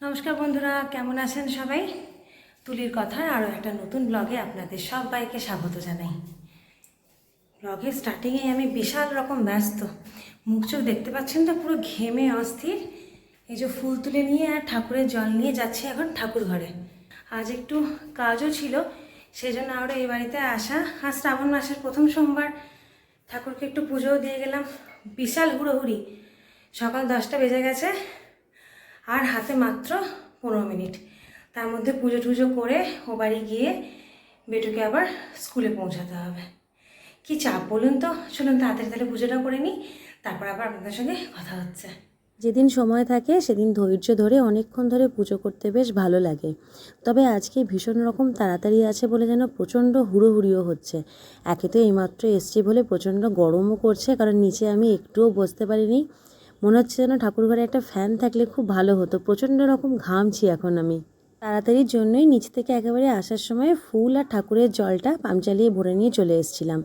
নমস্কার বন্ধুরা, কেমন আছেন সবাই? তুলির কথার আরও একটা নতুন ব্লগে আপনাদের সবাইকে স্বাগত জানাই। ব্লগের স্টার্টিংয়ে আমি বিশাল রকম ব্যস্ত। মুখ চোখ দেখতে পাচ্ছেন তো পুরো ঘেমে অস্থির। এই যে ফুল তুলে নিয়ে আর ঠাকুরের জল নিয়ে যাচ্ছি এখন ঠাকুর ঘরে। আজ একটু কাজও ছিল সেই জন্য আমরা এই বাড়িতে আসা। আজ শ্রাবণ মাসের প্রথম সোমবার। ঠাকুরকে একটু পুজোও দিয়ে গেলাম। বিশাল হুড়োহুড়ি। সকাল দশটা বেজে গেছে। আর হাতে মাত্র পনেরো মিনিট। তার মধ্যে পুজো টুজো করে ও বাড়ি গিয়ে বেটুকে আবার স্কুলে পৌঁছাতে হবে। কি চাপ বলুন তো? চলুন তাড়াতাড়ি তাহলে পুজোটা করে নিই, তারপর আবার আপনাদের সঙ্গে কথা হচ্ছে। যেদিন সময় থাকে সেদিন ধৈর্য ধরে অনেকক্ষণ ধরে পুজো করতে বেশ ভালো লাগে। তবে আজকে ভীষণ রকম তাড়াতাড়ি আছে বলে যেন প্রচণ্ড হুড়োহুড়িও হচ্ছে। একে তো এইমাত্র এসছি বলে প্রচণ্ড গরমও করছে, কারণ নিচে আমি একটুও বসতে পারিনি। মনে হচ্ছে যেন ঠাকুরঘরে একটা ফ্যান থাকলে খুব ভালো হতো। প্রচণ্ড রকম ঘামছি এখন আমি। তাড়াতাড়ির জন্যই নিচ থেকে একেবারে আসার সময় ফুল আর ঠাকুরের জলটা পাম চালিয়ে ভরে নিয়ে চলে এসেছিলাম।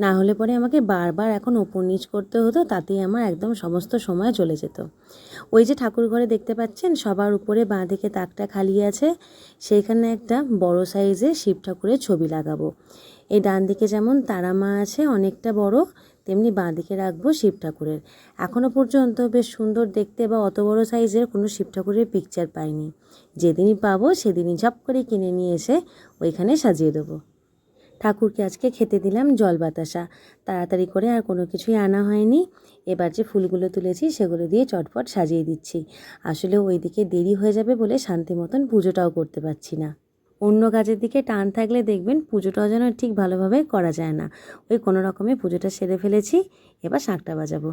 না হলে পরে আমাকে বারবার এখন ওপর নিচ করতে হতো, তাতেই আমার একদম সমস্ত সময় চলে যেত। ওই যে ঠাকুর ঘরে দেখতে পাচ্ছেন, সবার উপরে বাঁ দিকে তাকটা খালি আছে, সেইখানে একটা বড় সাইজের শিব ঠাকুরের ছবি লাগাবো। এই ডান দিকে যেমন তারা মা আছে, অনেকটা বড় তেমনি বাঁ দিকে রাখব শিব ঠাকুরের। এখনও পর্যন্ত বেশ সুন্দর দেখতে বা অত বড় সাইজের কোনো শিব ঠাকুরের পিকচার পাইনি। যেদিনই পাবো সেদিনই ঝপ করে কিনে নিয়ে এসে ওইখানে সাজিয়ে দেবো। ঠাকুরকে আজকে খেতে দিলাম জল বাতাসা। তাড়াতাড়ি করে আর কোনো কিছুই আনা হয়নি। এবার যে ফুলগুলো তুলেছি সেগুলো দিয়ে চটপট সাজিয়ে দিচ্ছি। আসলে ওইদিকে দেরি হয়ে যাবে বলে শান্তি মতন পুজোটাও করতে পারছি না। অন্য কাজের দিকে টান থাকলে দেখবেন পুজোটাও যেন ঠিক ভালোভাবে করা যায় না। ওই কোনো রকমে পুজোটা সেরে ফেলেছি, এবার শাঁখটা বাজাবো।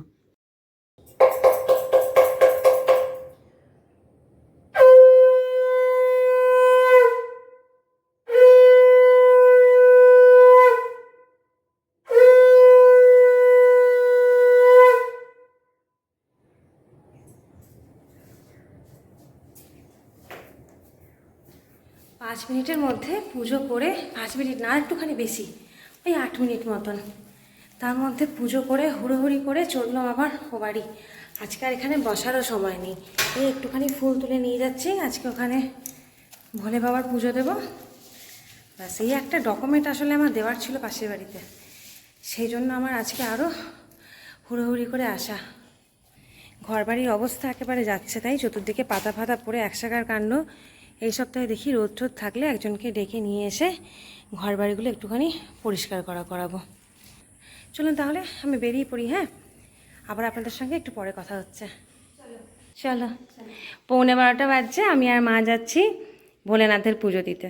পাঁচ মিনিটের মধ্যে পুজো করে, পাঁচ মিনিট না, একটুখানি বেশি, ওই আট মিনিট মতন। তার মধ্যে পুজো করে, হুড়োহুড়ি করে চললাম আবার ও বাড়ি। আজকে আর এখানে বসারও সময় নেই। এই একটুখানি ফুল তুলে নিয়ে যাচ্ছি, আজকে ওখানে ভোলে বাবার পুজো দেবো। ব্যাস, এই একটা ডকুমেন্ট আসলে আমার দেওয়ার ছিল পাশের বাড়িতে। সেই জন্য আমার আজকে আরও হুড়োহুড়ি করে আসা। ঘরবাড়ির অবস্থা একেবারে যাচ্ছে তাই, চতুর্দিকে পাতা ফাতা পড়ে একসাকার কাণ্ড। এই সপ্তাহে দেখি রোদ টোদ থাকলে একজনকে ডেকে নিয়ে এসে ঘরবাড়িগুলো একটুখানি পরিষ্কার করা করাবো। চলুন তাহলে আমি বেরিয়ে পড়ি হ্যাঁ? আবার আপনাদের সঙ্গে একটু পরে কথা হচ্ছে। চলো। পৌনে বারোটা বাজছে, আমি আর মা যাচ্ছি ভোলেনাথের পুজো দিতে।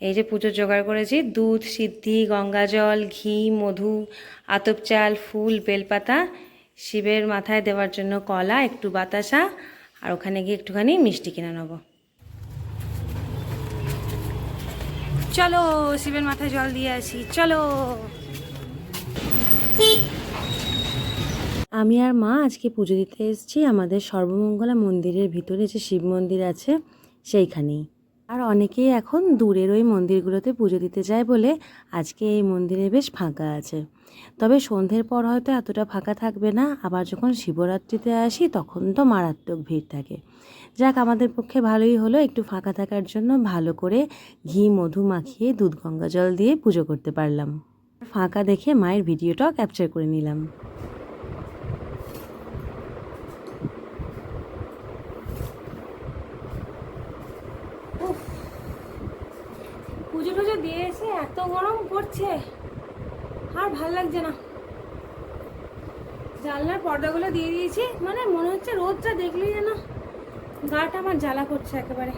এই যে পুজোর জোগাড় করেছি, দুধ, সিদ্ধি, গঙ্গা জল, ঘি, মধু, আতপ চাল, ফুল, বেলপাতা, শিবের মাথায় দেওয়ার জন্য কলা, একটু বাতাসা, আর ওখানে গিয়ে একটুখানি মিষ্টি কিনে নেব। চলো শিবের মাথায় জল দিয়ে আসি, চলো। আমি আর মা আজকে পুজো দিতে এসেছি আমাদের সর্বমঙ্গলা মন্দিরের ভিতরে যে শিব মন্দির আছে সেইখানেই। আর অনেকেই এখন দূরের ওই মন্দিরগুলোতে পুজো দিতে যায় বলে আজকে এই মন্দিরে বেশ ফাঁকা আছে। তবে সন্ধ্যের পর হয়তো এতটা ফাঁকা থাকবে না, আবার যখন শিবরাত্রিতে আসি তখন তো মারাত্মক ভিড় থাকে। যাক, আমাদের পক্ষে ভালোই হলো একটু ফাঁকা থাকার জন্য ভালো করে ঘি, মধু মাখিয়ে দুধ, গঙ্গা জল দিয়ে পুজো করতে পারলাম। ফাঁকা দেখে মায়ের ভিডিওটাও ক্যাপচার করে নিলাম। পুজো টুজো দিয়ে এসে এত গরম করছে আর ভালো লাগছে না। জানলার পর্দাগুলো দিয়ে দিয়েছি মানে মনে হচ্ছে রোদটা দেখলেই যেন গাটা আমার জ্বালা করছে একেবারে।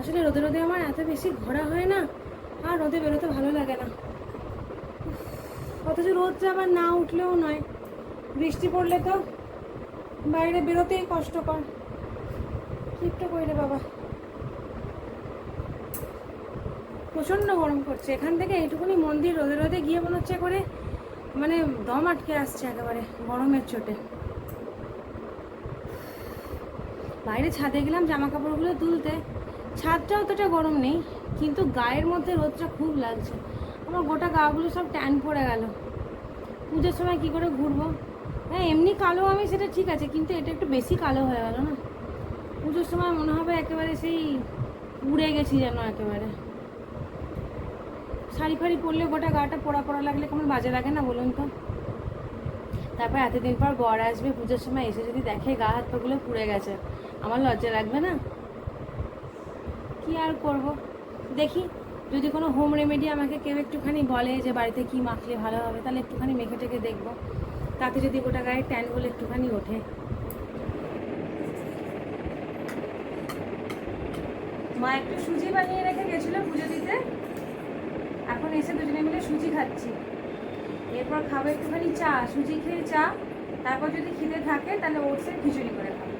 আসলে রোদে রোদে আমার এত বেশি ঘোরা হয় না, আর রোদে বেরোতে ভালো লাগে না। অথচ রোদটা আবার না উঠলেও নয়। বৃষ্টি পড়লে তো বাইরে বেরোতেই কষ্টকর। কিপটা করি রে বাবা। প্রচণ্ড গরম করছে এখান থেকে এইটুকুনি মন্দির রোদে রোদে গিয়ে মনে হচ্ছে করে মানে দম আটকে আসছে একেবারে গরমের চোটে। বাইরে ছাদে গেলাম জামা কাপড়গুলো তুলতে। ছাদটা অতটা গরম নেই, কিন্তু গায়ের মধ্যে রোদটা খুব লাগছে। আমার গোটা গাগুলো সব ট্যান পড়ে গেল। পুজোর সময় কি করে ঘুরবো? হ্যাঁ এমনি কালো আমি, সেটা ঠিক আছে, কিন্তু এটা একটু বেশি কালো হয়ে গেল না। পুজোর সময় মনে হবে একেবারে সেই উড়ে গেছি যেন একেবারে। শাড়ি ফাড়ি পরলে গোটা গাটা পোড়া পোড়া লাগলে কেমন বাজে লাগে না বলুন তো? তারপর এতদিন পর বর আসবে, পুজোর সময় এসে যদি দেখে গা হাত পাগুলো পুড়ে গেছে, আমার লজ্জা লাগবে না? কি আর করব? দেখি, যদি কোনো হোম রেমেডি আমাকে কেউ একটুখানি বলে যে বাড়িতে কি মাখলে ভালো হবে, তাহলে একটুখানি মেখে টেকে দেখব। তাতে যদি গোটা গায়ে ট্যানগুলো একটুখানি ওঠে। মা একটু সুজি বানিয়ে রেখে গেছিল পুজো দিতে। এখন এসে দুজনে মিলে সুজি খাচ্ছি। এরপর খাব একটুখানি চা, সুজি খেয়ে চা, তারপর যদি খিদে থাকে তাহলে ওটসের খিচুড়ি করে খাব।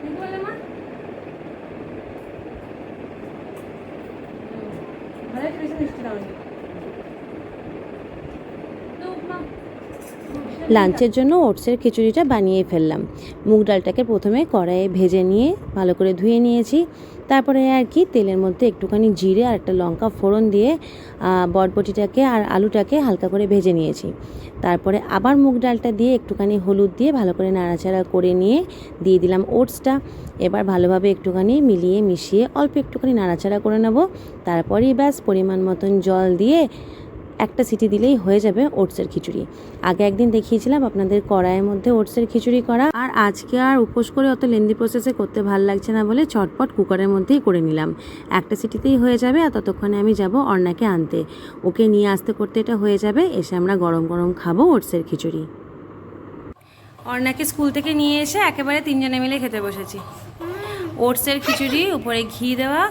ঠিক বললে মা। ভালো মিষ্টি দাও তো উপমা লাঞ্চের জন্য ওটসের খিচুড়িটা বানিয়ে ফেললাম। মুগ ডালটাকে প্রথমে কড়াইয়ে ভেজে নিয়ে ভালো করে ধুয়ে নিয়েছি। তারপরে আর কি, তেলের মধ্যে একটুখানি জিরে আর একটা লঙ্কা ফোড়ন দিয়ে বটবটিটাকে আর আলুটাকে হালকা করে ভেজে নিয়েছি। তারপরে আবার মুগ ডালটা দিয়ে একটুখানি হলুদ দিয়ে ভালো করে নাড়াচাড়া করে নিয়ে দিয়ে দিলাম ওটসটা। এবার ভালোভাবে একটুখানি মিলিয়ে মিশিয়ে অল্প একটুখানি নাড়াচাড়া করে নেব। তারপরেই ব্যাস পরিমাণ মতন জল দিয়ে একটা সিটি দিলেই হয়ে যাবে ওটসের খিচুড়ি। আগে একদিন দেখিয়েছিলাম আপনাদের কড়াইয়ের মধ্যে ওটসের খিচুড়ি করা। আর আজকে আর উপোস করে অত লেন্দি প্রসেসে করতে ভালো লাগছে না বলে চটপট কুকারের মধ্যেই করে নিলাম। একটা সিটিতেই হয়ে যাবে আর ততক্ষণে আমি যাব অর্ণাকে আনতে। ওকে নিয়ে আসতে করতে এটা হয়ে যাবে, এসে আমরা গরম গরম খাব ওটসের খিচুড়ি। অর্ণাকে স্কুল থেকে নিয়ে এসে একেবারে তিনজনে মিলে খেতে বসেছি। ওটসের খিচুড়ি, উপরে ঘি দেওয়া,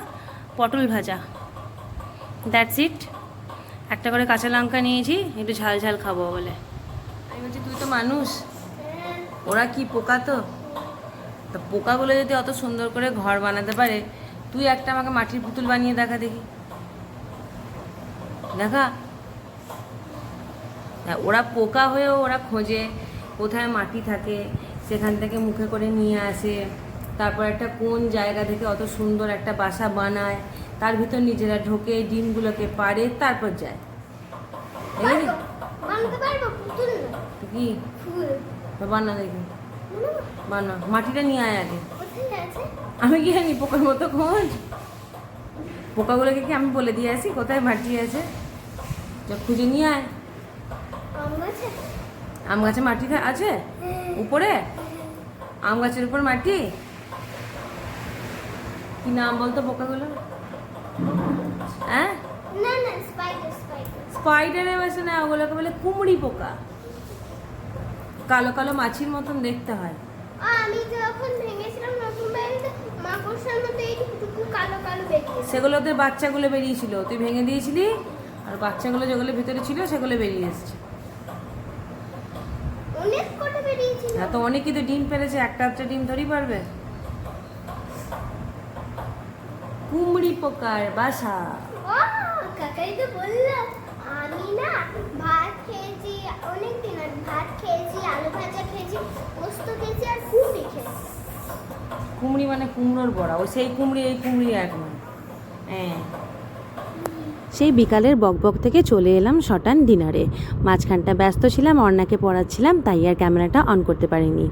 পটল ভাজা। দ্যাটস ইট একটা করে কাঁচা লঙ্কা নিয়েছি একটু ঝাল ঝাল খাব বলে। আমি বলছি তুই তো মানুষ। ওরা কি পোকা তো? তা পোকাগুলো যদি অত সুন্দর করে ঘর বানাতে পারে তুই একটা আমাকে মাটির পুতুল বানিয়ে দেখা দেখি। দেখা? হ্যাঁ, ওরা পোকা হয়েও ওরা খোঁজে কোথায় মাটি থাকে সেখান থেকে মুখে করে নিয়ে আসে। তারপর একটা কোন জায়গা থেকে অত সুন্দর একটা বাসা বানায় তার ভিতর নিজেরা ঢোকে ডিমগুলোকে পারে তারপর যায়। কি? বানা দেখি। বানা। মাটিটা নিয়ে আয় আগে। আমি কি জানি পোকার মতো খোঁজ? পোকাগুলোকে কি আমি বলে দিয়ে আসি? কোথায় মাটি আছে? যা খুঁজে নিয়ে আয়। আম গাছে? মাটি আছে? উপরে? আম গাছের উপর মাটি? কি নাম বলতো পোকাগুলো? হ্যাঁ? না না স্পাইডার বাসে না ওগুলোকে বলে কুমড়ি পোকা। কালো কালো মাছির মতন দেখতে হয়। আমি যখন ভেঙেছিলাম নতুন বাড়িতে মাকড়সার মতো এইটুকু কালো কালো বেরিয়েছে সেগুলো বাচ্চাগুলো বেরিয়েছিল। তুই ভেঙে দিয়েছিলি আর বাচ্চাগুলো যেগুলো ভিতরে ছিল সেগুলো বেরিয়ে এসছে। অনেক কটা বেরিয়েছিল। হ্যাঁ তো অনেকেই তো ডিম পেরেছে। একটা একটা ডিম ধরেই পারবে। কুমড়ি পোকার বাসা। কাকাই তো বলল আমি না ভাত খেয়েছি অনেক দিন আগে ভাত খেয়েছি আলু ভাজা খেয়েছি পোস্ত খেয়েছি আর কুমড়ি খেয়েছি। কুমড়ি মানে কুমড়োর বড়া ও সেই কুমড়ি এই কুমড়ি এখন হ্যাঁ। সেই বিকালের বকবক থেকে চলে এলাম শটান ডিনারে। মাঝখানটা ব্যস্ত ছিলাম অর্ণাকে পড়াচ্ছিলাম, তাই আর ক্যামেরাটা অন করতে পারিনি।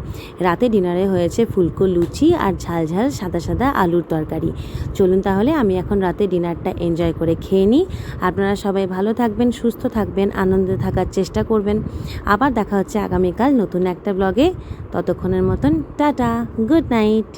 রাতে ডিনারে হয়েছে ফুলকো লুচি আর ঝাল ঝাল সাদা সাদা আলুর তরকারি। চলুন তাহলে, আমি এখন রাতে ডিনারটা এনজয় করে খেয়ে নিই। আপনারা সবাই ভালো থাকবেন, সুস্থ থাকবেন, আনন্দে থাকার চেষ্টা করবেন। আবার দেখা হচ্ছে আগামীকাল নতুন একটা ব্লগে ততক্ষণের মতন, টাটা গুড নাইট